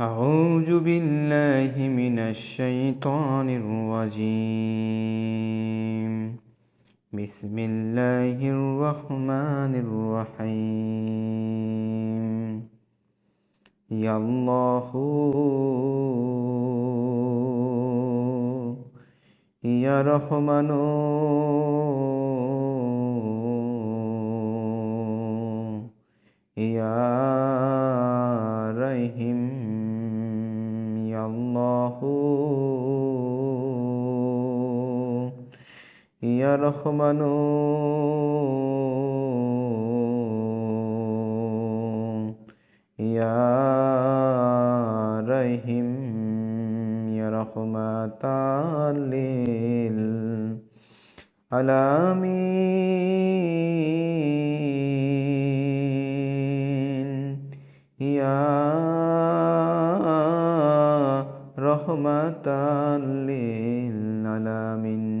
أعوذ بالله من الشيطان الرجيم بسم الله الرحمن الرحيم يا الله يا رحمن يا رحيم ইয়া রহমানু। ইয়া রহিম ইয়া রহমাতালিল আলামিন। ইয়া রহমাতালিল আলামিন।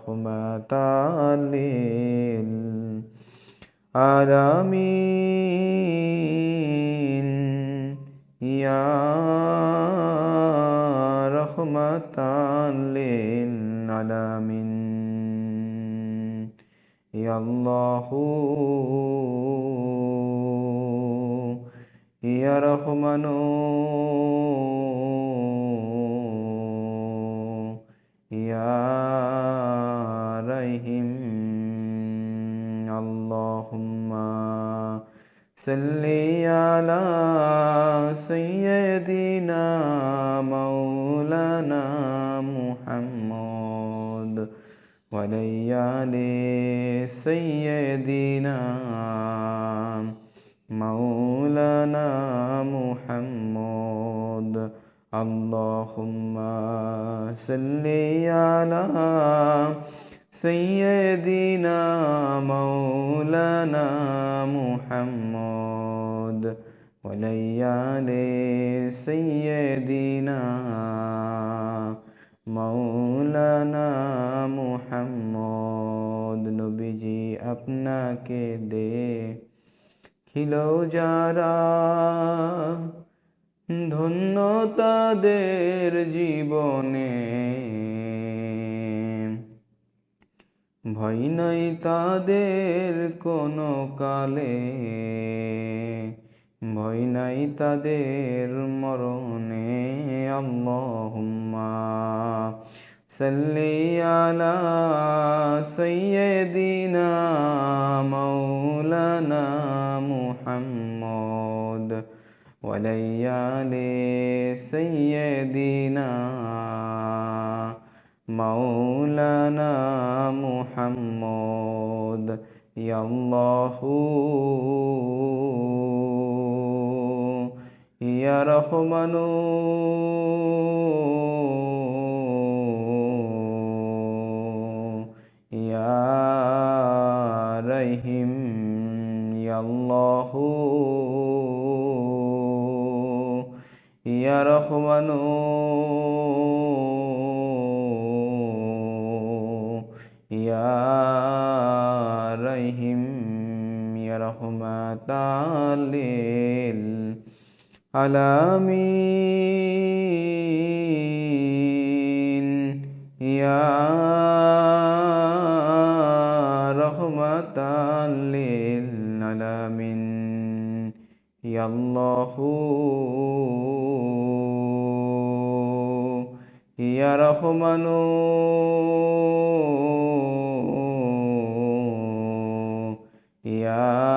رحمة للعالمين يا رحمة للعالمين يا الله. يا رحمن. يا صل على سيدنا مولانا محمد وليال سيدنا مولانا محمد. اللهم صل على سيدنا مولانا محمد وليال سيدنا মৌলানা মুহাম্মদ নবীজি আপনাকে দেখিল যারা ধন্য তাদের জীবনে ভয় নাই তাদের কোনো কালে। ভয় নাই তাদের মরণে আল্লাহুম্মা সাল্লি মাওলানা মুহাম্মদ ইয়াল্লাহু ইয়া রহমানু। ইয়া রহিম ইয়াল্লাহু ইয়া রহমানু। يا رحمة للعالمين. يا رحمة للعالمين. يا الله. يا رحمن. ইয়া রহমানু ইয়া রাহিম